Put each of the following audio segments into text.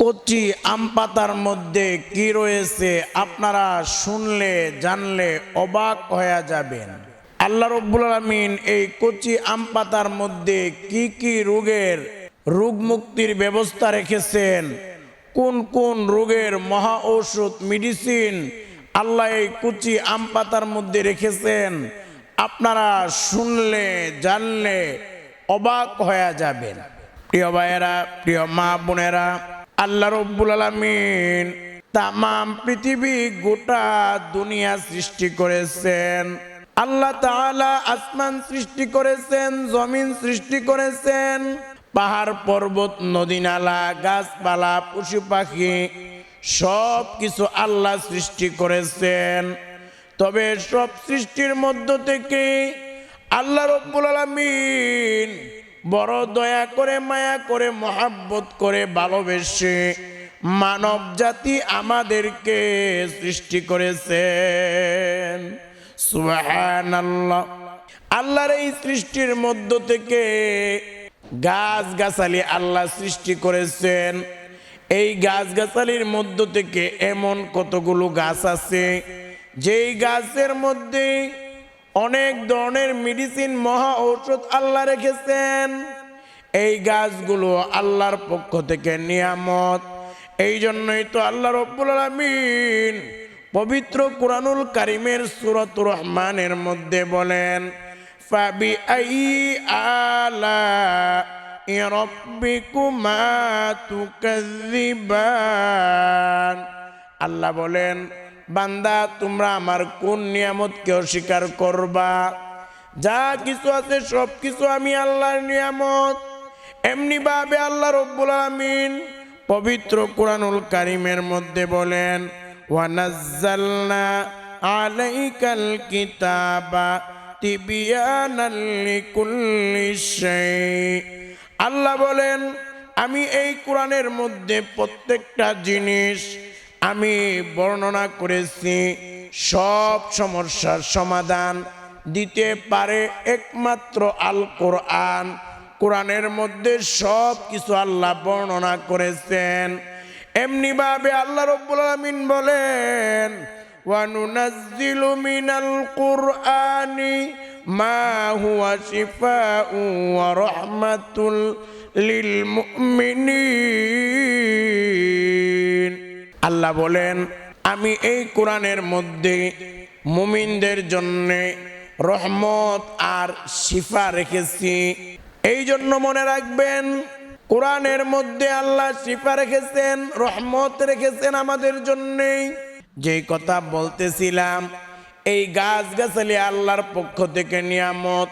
কচি আম পাতার মধ্যে কি রয়েছে আপনারা শুনলে, জানলে অবাক হয়ে যাবেন। আল্লাহ রব্বুল আলমিন এই কচি আম পাতার মধ্যে কি কি রোগের, রোগ মুক্তির ব্যবস্থা রেখেছেন, কোন কোন রোগের মহা ঔষধ মেডিসিন আল্লাহ এই কুচি আম পাতার মধ্যে রেখেছেন, আপনারা শুনলে, জানলে অবাক হয়ে যাবেন। প্রিয় ভাইয়েরা, প্রিয় মা বোনেরা আল্লাহ রব্বুল আলমিন তামাম পৃথিবী, গোটা দুনিয়া সৃষ্টি করেছেন। আল্লাহ তাআলা আসমান সৃষ্টি করেছেন, জমিন সৃষ্টি করেছেন। পাহাড়, পর্বত, নদী, নালা, গাছপালা, পশু পাখি সব কিছু আল্লাহ সৃষ্টি করেছেন। তবে সব সৃষ্টির মধ্য থেকে আল্লাহ রব্বুল আলমিন বড় দয়া করে, মায়া করে, মহাব্বত করে ভালোবেসে মানব জাতি আমাদেরকে সৃষ্টি করেছেন। সুবাহান আল্লাহ আল্লাহর এই সৃষ্টির মধ্য থেকে গাছ গাছালি আল্লাহ সৃষ্টি করেছেন। এই গাছ গাছালির মধ্য থেকে এমন কতগুলো গাছ আছে? যেই গাছের মধ্যে অনেক ধরনের মেডিসিন মহা ঔষধ আল্লাহ রেখেছেন। এই গাছগুলো আল্লাহর পক্ষ থেকে নিয়ামত। এই জন্যই তো আল্লাহ রব্বুল আলমিন পবিত্র কুরানুল কারিমের সুরত রহমানের মধ্যে বলেন ফাবি আই আলা রব্বিকুমা তুকাযিবান। আল্লাহ বলেন বান্দা, তোমরা আমার কোন নিয়ামত নিয়ামতকে অস্বীকার করবা? যা কিছু আছে সব কিছু আমি আল্লাহর নিয়ামত। এমনি ভাবে আল্লাহ রব্বুল আমিন পবিত্র কোরআনুল কারিমের মধ্যে বলেন আল্লাহ বলেন, আমি এই কোরআনের মধ্যে প্রত্যেকটা জিনিস আমি বর্ণনা করেছি, সব সমস্যার সমাধান দিতে পারে একমাত্র আল কোরআন কোরআনের মধ্যে সব কিছু আল্লাহ বর্ণনা করেছেন। এমনি ভাবে আল্লাহ রব্বুল আলামিন বলেন কুরআনি মা লিল মুমিনিন। আল্লাহ বলেন, আমি এই কোরআনের মধ্যে মুমিনদের জন্যে রহমত আর শিফা রেখেছি। এই জন্য মনে রাখবেন, কোরআনের মধ্যে আল্লাহ শিফা রেখেছেন, রহমত রেখেছেন আমাদের জন্যেই। যে কথা বলতেছিলাম, এই গাছ গাছালি আল্লাহর পক্ষ থেকে নিয়ামত,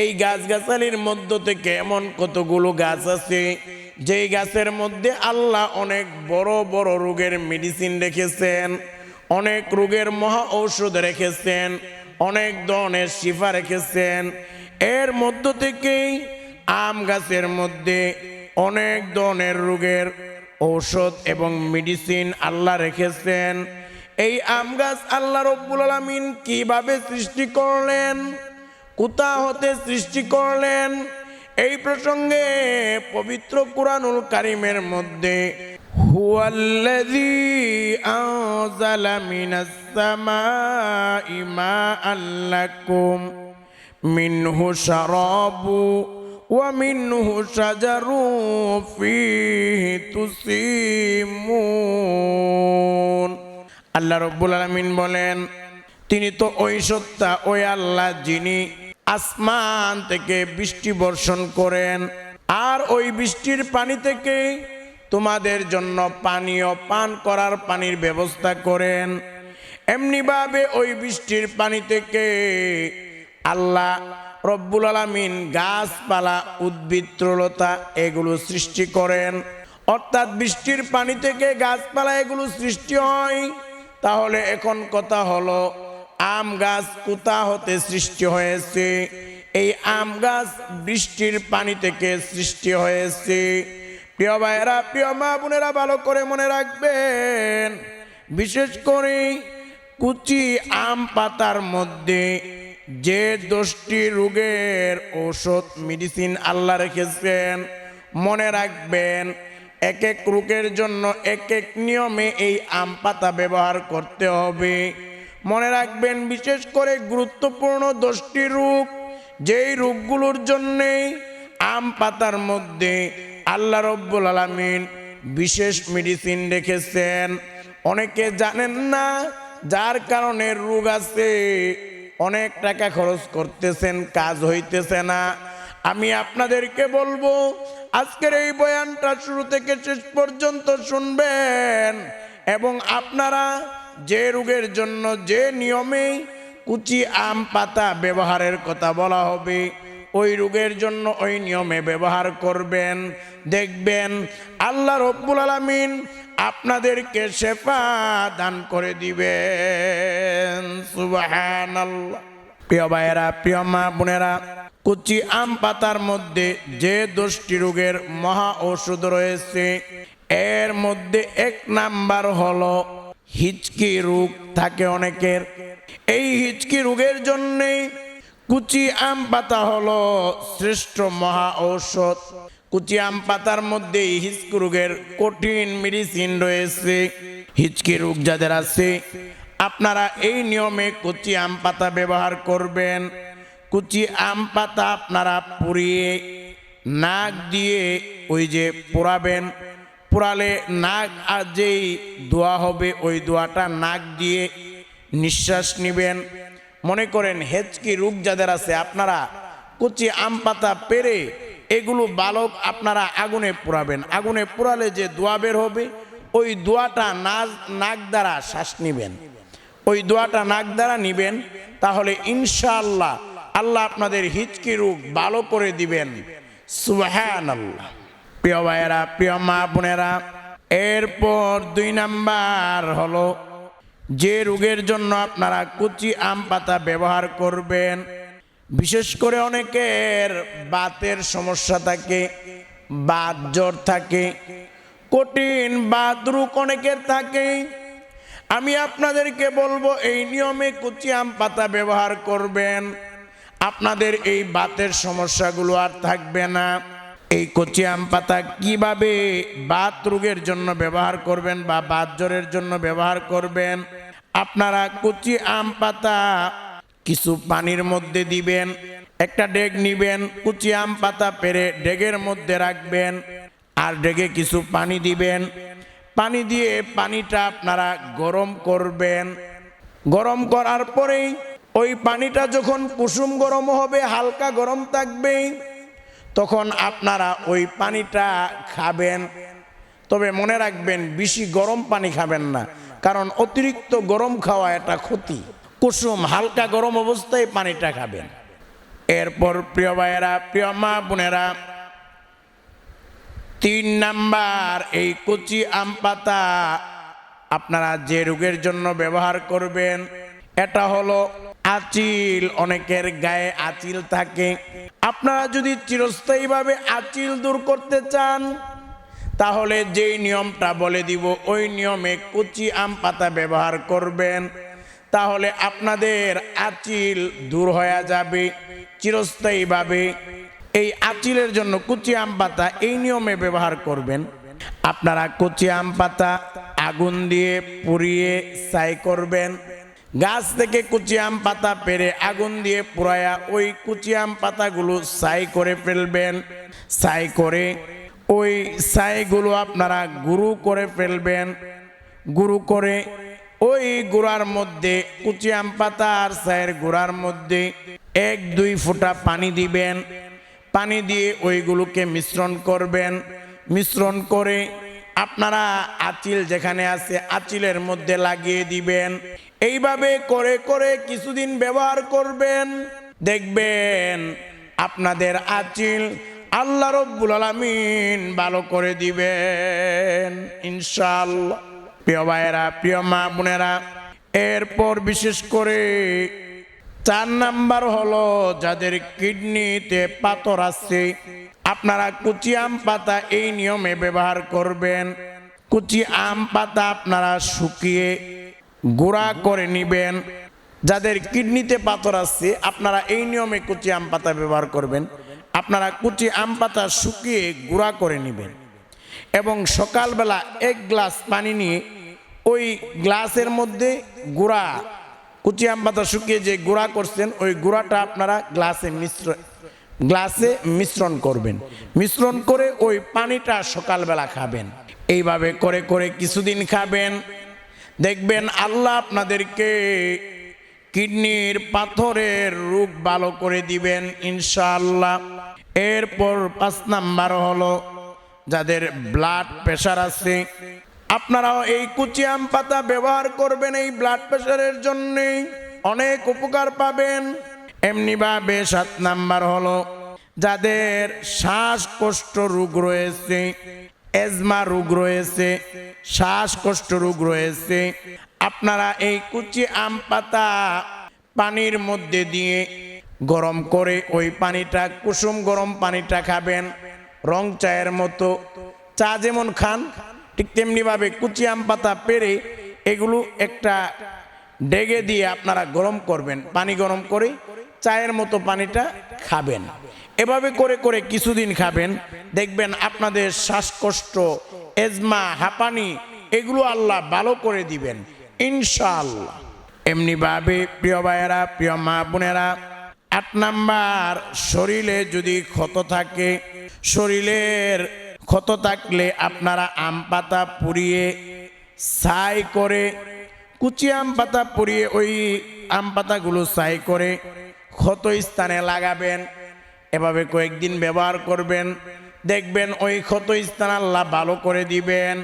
এই গাছগাছালির মধ্য থেকে এমন কতগুলো গাছ আছে যেই গাছের মধ্যে আল্লাহ অনেক বড় বড় রোগের মেডিসিন রেখেছেন, অনেক রোগের মহা ঔষধ রেখেছেন, অনেক ধরনের শিফা রেখেছেন, এর মধ্য থেকেই আম গাছের মধ্যে অনেক ধরনের রোগের ঔষধ এবং মেডিসিন আল্লাহ রেখেছেন। এই আম গাছ আল্লাহ রব্বুল আলমিন কীভাবে সৃষ্টি করলেন, কোথা হতে সৃষ্টি করলেন এই প্রসঙ্গে পবিত্র কুরআনুল কারিমের মধ্যে, হুয়াল্লাযী আনজালা মিনাস আল্লাহ রব্বুল আলামিন বলেন, তিনি তো ওই সত্তা ওই আল্লাহ যিনি আসমান থেকে বৃষ্টি বর্ষণ করেন। আর ওই বৃষ্টির পানি থেকে তোমাদের জন্য পানীয় পান করার পানির ব্যবস্থা করেন। এমনিভাবে ওই বৃষ্টির পানি থেকে আল্লাহ রব্বুল আলমিন গাছপালা, উদ্ভিদ তৃণলতা এগুলো সৃষ্টি করেন। অর্থাৎ বৃষ্টির পানি থেকে গাছপালা এগুলো সৃষ্টি হয়। তাহলে এখন কথা হলো আম গাছ কোথা হতে সৃষ্টি হয়েছে। এই আম গাছ বৃষ্টির পানি থেকে সৃষ্টি হয়েছে। প্রিয় ভাইয়েরা, প্রিয় মা বোনেরা, ভালো করে মনে রাখবেন, বিশেষ করে কুচি আম পাতার মধ্যে যে দশটি রোগের ঔষধ মেডিসিন আল্লাহ রেখেছেন, মনে রাখবেন এক এক রোগের জন্য এক এক নিয়মে এই আম পাতা ব্যবহার করতে হবে। মনে রাখবেন, বিশেষ করে গুরুত্বপূর্ণ দশটি রোগ। যেই রোগগুলোর জন্যে আম পাতার মধ্যে আল্লাহ রব্বুল আলমিন বিশেষ মেডিসিন রেখেছেন। অনেকে জানেন না যার কারণে রোগ আছে। অনেক টাকা খরচ করতেছেন, কাজ হইতেছে না। আমি আপনাদেরকে বলব, আজকের এই বয়ানটা শুরু থেকে শেষ পর্যন্ত শুনবেন এবং আপনারা যে রোগের জন্য যে নিয়মে কুচি আম পাতা ব্যবহারের কথা বলা হবে, ওই রোগের জন্য ওই নিয়মে ব্যবহার করবেন। দেখবেন আল্লাহ রব্বুল আলমিন আপনাদেরকে শেফা দান করে দিবেন। সুবাহান প্রিয় ভাইয়েরা, প্রিয় মা বোনেরা, কুচি আম পাতার মধ্যে যে দশটি রোগের মহা ঔষধ রয়েছে, এর মধ্যে এক নাম্বার হলো হিচকি রোগ থাকে অনেকের। এই হিচকি রোগের জন্যেই কুচি আম পাতা হলো শ্রেষ্ঠ মহা ঔষধ। কুচি আম পাতার মধ্যে হিচকি রোগের কঠিন মেডিসিন রয়েছে। হিচকি রোগ যাদের আছে, আপনারা এই নিয়মে কুচি আম পাতা ব্যবহার করবেন। কুচি আম পাতা আপনারা পুড়িয়ে নাক দিয়ে ওই যে পোড়াবেন। পোড়ালে নাক আর যেই দোয়া হবে, ওই দোয়াটা নাক দিয়ে নিঃশ্বাস নিবেন। মনে করেন, হেঁচকি রোগ যাদের আছে, আপনারা কুচি আম পাতা পেরে এগুলো বালক আপনারা আগুনে পোড়াবেন আগুনে পোড়ালে যে দোয়া বের হবে, ওই দোয়াটা নাক নাক দ্বারা শ্বাস নিবেন। ওই দোয়াটা নাক দ্বারা নিবেন, তাহলে ইনশাআল্লাহ, আল্লাহ আপনাদের হিচকি রোগ ভালো করে দিবেন। সুবাহান আল্লাহ প্রিয় ভাইয়েরা, প্রিয় মা বোনেরা, এরপর দুই নাম্বার হলো, যে রোগের জন্য আপনারা কুচি আম পাতা ব্যবহার করবেন, বিশেষ করে অনেকের বাতের সমস্যা থাকে, বাত জ্বর থাকে, কঠিন বাত রোগ অনেকের থাকে। আমি আপনাদেরকে বলব, এই নিয়মে কুচি আম পাতা ব্যবহার করবেন। আপনাদের এই বাতের সমস্যাগুলো আর থাকবে না। এই কচি আম পাতা কীভাবে বাত রোগের জন্য ব্যবহার করবেন বা বাত জ্বরের জন্য ব্যবহার করবেন? আপনারা কচি আম পাতা কিছু পানির মধ্যে দিবেন, একটা ডেগ নিবেন কুচি আম পাতা পেরে ডেগের মধ্যে রাখবেন আর ডেগে কিছু পানি দিবেন। পানি দিয়ে পানিটা আপনারা গরম করবেন। গরম করার পরেই ওই পানিটা যখন কুসুম গরম হবে, হালকা গরম থাকবে তখন আপনারা ওই পানিটা খাবেন। তবে মনে রাখবেন, বেশি গরম পানি খাবেন না। কারণ অতিরিক্ত গরম খাওয়া এটা ক্ষতি। কুসুম হালকা গরম অবস্থায় পানিটা খাবেন। এরপর প্রিয় ভাইয়েরা, প্রিয় মা বোনেরা, তিন নাম্বার এই কচি আম পাতা আপনারা যে রোগের জন্য ব্যবহার করবেন, এটা হলো আচিল, অনেকের গায়ে আচিল থাকে। আপনারা যদি চিরস্থায়ীভাবে আচিল দূর করতে চান, তাহলে যেই নিয়মটা বলে দিব, ওই নিয়মে কুচি আম পাতা ব্যবহার করবেন। তাহলে আপনাদের আচিল দূর হয়ে যাবে, চিরস্থায়ীভাবে। এই আচিলের জন্য কুচি আম পাতা এই নিয়মে ব্যবহার করবেন। আপনারা কুচি আম পাতা আগুন দিয়ে পুড়িয়ে ছাই করবেন। গাছ থেকে কুচি আম পাতা পেরে আগুন দিয়ে পুরায়া ওই কুচি আম পাতাগুলো ছাই করে ফেলবেন। ছাই করে ওই ছাইগুলো আপনারা গুরু করে ফেলবেন। গুরু করে ওই গুড়ার মধ্যে কুচি আম পাতা আর ছাইয়ের গুড়ার মধ্যে এক দুই ফোঁটা পানি দিবেন। পানি দিয়ে ওইগুলোকে মিশ্রণ করবেন। মিশ্রণ করে আপনারা আচিল যেখানে আছে আচিলের মধ্যে লাগিয়ে দিবেন। এইভাবে করে করে কিছুদিন ব্যবহার করবেন। দেখবেন আপনাদের আচিল আল্লাহ রব্বুল আলমিন ভালো করে দিবেন ইনশাল্লাহ প্রিয় ভাইয়েরা, প্রিয় মা বোনেরা, এরপর বিশেষ করে চার নাম্বার হলো যাদের কিডনিতে পাথর আছে আপনারা কুচি আম পাতা এই নিয়মে ব্যবহার করবেন। কুচি আম পাতা আপনারা শুকিয়ে গুঁড়া করে নিবেন। যাদের কিডনিতে পাথর আছে, আপনারা এই নিয়মে কুচি আম পাতা ব্যবহার করবেন। আপনারা কুচি আম পাতা শুকিয়ে গুঁড়া করে নেবেন। এবং সকালবেলা এক গ্লাস পানি নিয়ে ওই গ্লাসের মধ্যে গুঁড়া, কুচি আম পাতা শুকিয়ে যে গুঁড়া করছেন, ওই গুঁড়াটা আপনারা গ্লাসে মিশ্র গ্লাসে মিশ্রণ করবেন। মিশ্রণ করে ওই পানিটা সকালবেলা খাবেন। এইভাবে করে করে কিছুদিন খাবেন। দেখবেন আল্লাহ আপনাদেরকে কিডনির পাথরের রোগ ভালো করে দিবেন, ইনশাআল্লাহ। এরপর পাঁচ নাম্বার হলো যাদের ব্লাড প্রেশার আছে, আপনারাও এই কুচি আম পাতা ব্যবহার করবেন এই ব্লাড প্রেশারের জন্যে অনেক উপকার পাবেন। এমনিভাবে সাত নাম্বার হলো, যাদের শ্বাসকষ্ট রোগ রয়েছে, এজমা রোগ রয়েছে, শ্বাসকষ্ট রোগ রয়েছে, আপনারা এই কুচি আম পাতা পানির মধ্যে দিয়ে গরম করে ওই পানিটা, কুসুম গরম পানিটা খাবেন, রং চায়ের মতো। চা যেমন খান, ঠিক তেমনিভাবে কুচি আম পাতা পেরে এগুলো একটা ডেগে দিয়ে আপনারা গরম করবেন, পানি গরম করে চায়ের মতো পানিটা খাবেন। এভাবে করে করে কিছুদিন খাবেন। দেখবেন আপনাদের শ্বাসকষ্ট, এজমা, হাঁপানি, এগুলো আল্লাহ ভালো করে দিবেন। ইনশাআল্লাহ। এমনিভাবে প্রিয় ভাইয়েরা, প্রিয় মা বোনেরা, আট নাম্বার, শরীরে যদি ক্ষত থাকে, শরীরের ক্ষত থাকলে আপনারা আম পাতা পুড়িয়ে ছাই করে, কুচি আম পাতা পুড়িয়ে ওই আম পাতাগুলো ছাই করে ক্ষত স্থানে লাগাবেন, এভাবে কয়েকদিন ব্যবহার করবেন, দেখবেন ওই ক্ষত স্থান আল্লাহ ভালো করে দিবেন।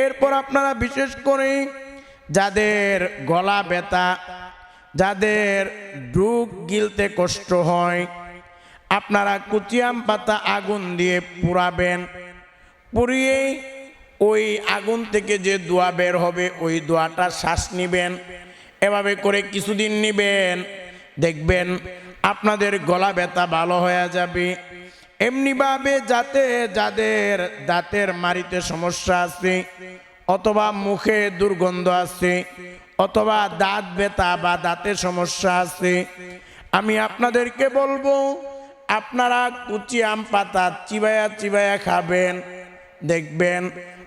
এরপর আপনারা বিশেষ করে যাদের গলা ব্যথা, যাদের ডুক গিলতে কষ্ট হয়, আপনারা কুচিয়াম পাতা আগুন দিয়ে পুরাবেন পুড়িয়ে ওই আগুন থেকে যে দোয়া বের হবে, ওই দোয়াটা শ্বাস নিবেন। এভাবে করে কিছুদিন নিবেন। দেখবেন আপনাদের গলা ব্যথা ভালো হয়ে যাবে। এমনিভাবে যাতে যাদের দাঁতের মারিতে সমস্যা আছে, অথবা মুখে দুর্গন্ধ আছে, অথবা দাঁত ব্যথা বা দাঁতের সমস্যা আছে, আমি আপনাদেরকে বলব, আপনারা কুচি আম পাতা চিবায়া চিবায়া খাবেন। দেখবেন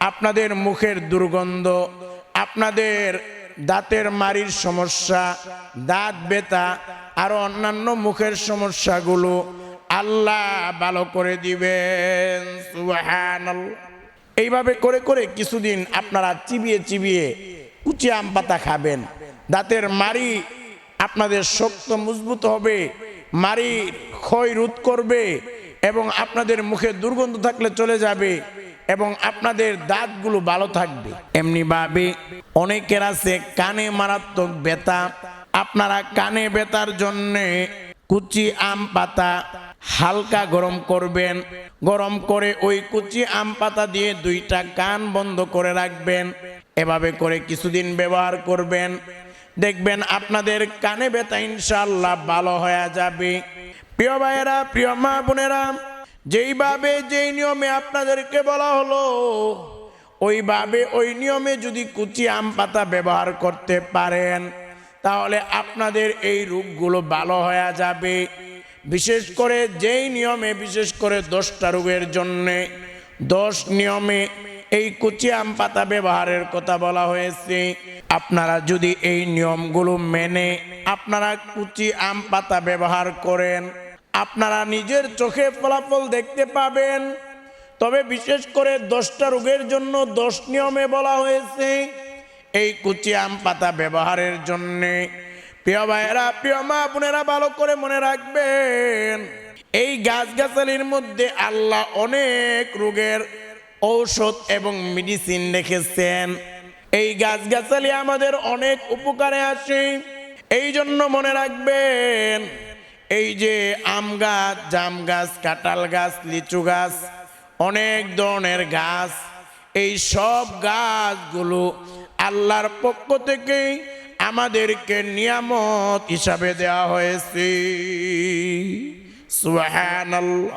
আপনাদের মুখের দুর্গন্ধ, আপনাদের দাঁতের মারির সমস্যা, দাঁত ব্যথা, আরও অন্যান্য মুখের সমস্যাগুলো আল্লাহ ভালো করে দিবেন। এইভাবে করে করে কিছুদিন আপনারা চিবিয়ে চিবিয়ে কুচি আম পাতা খাবেন। দাঁতের মারি আপনাদের শক্ত মজবুত হবে মারি ক্ষয় রোধ করবে এবং আপনাদের মুখে দুর্গন্ধ থাকলে চলে যাবে। এবং আপনাদের দাঁতগুলো ভালো থাকবে। এমনিভাবে অনেকের আছে কানে মারাত্মক ব্যথা। আপনারা কানে ব্যথার জন্যে কুচি আম পাতা হালকা গরম করবেন। গরম করে ওই কুচি আম পাতা দিয়ে দুইটা কান বন্ধ করে রাখবেন। এভাবে করে কিছুদিন ব্যবহার করবেন। দেখবেন আপনাদের কানে ব্যথা ইনশাল্লাহ ভালো হয়ে যাবে। প্রিয় ভাইয়েরা, প্রিয় মা বোনেরা যেইভাবে যেই নিয়মে আপনাদেরকে বলা হলো, ওইভাবে ওই নিয়মে যদি কুচি আম পাতা ব্যবহার করতে পারেন, তাহলে আপনাদের এই রোগগুলো ভালো হয়ে যাবে। বিশেষ করে যেই নিয়মে, বিশেষ করে দশটা রোগের জন্যে, দশ নিয়মে এই কুচি আম পাতা ব্যবহারের কথা বলা হয়েছে। আপনারা যদি এই নিয়মগুলো মেনে, আপনারা কুচি আম পাতা ব্যবহার করেন আপনারা নিজের চোখে ফলাফল দেখতে পাবেন। তবে বিশেষ করে দশটা রোগের জন্য দশ নিয়মে বলা হয়েছে, এই কুচি আম পাতা ব্যবহারের জন্যে। প্রিয় ভাইয়েরা, প্রিয় মা বোনেরা, ভালো করে মনে রাখবেন, এই গাছগাছালির মধ্যে আল্লাহ অনেক রোগের ঔষধ এবং মেডিসিন রেখেছেন। এই গাছগাছালি আমাদের অনেক উপকারে আসে এই জন্য মনে রাখবেন এই যে আম গাছ, জাম গাছ, কাঁঠাল গাছ, লিচু গাছ, অনেক ধরনের গাছ, এই সব গাছগুলো আল্লাহর পক্ষ থেকে আমাদেরকে নিয়ামত হিসাবে দেওয়া হয়েছে। সুবহানাল্লাহ।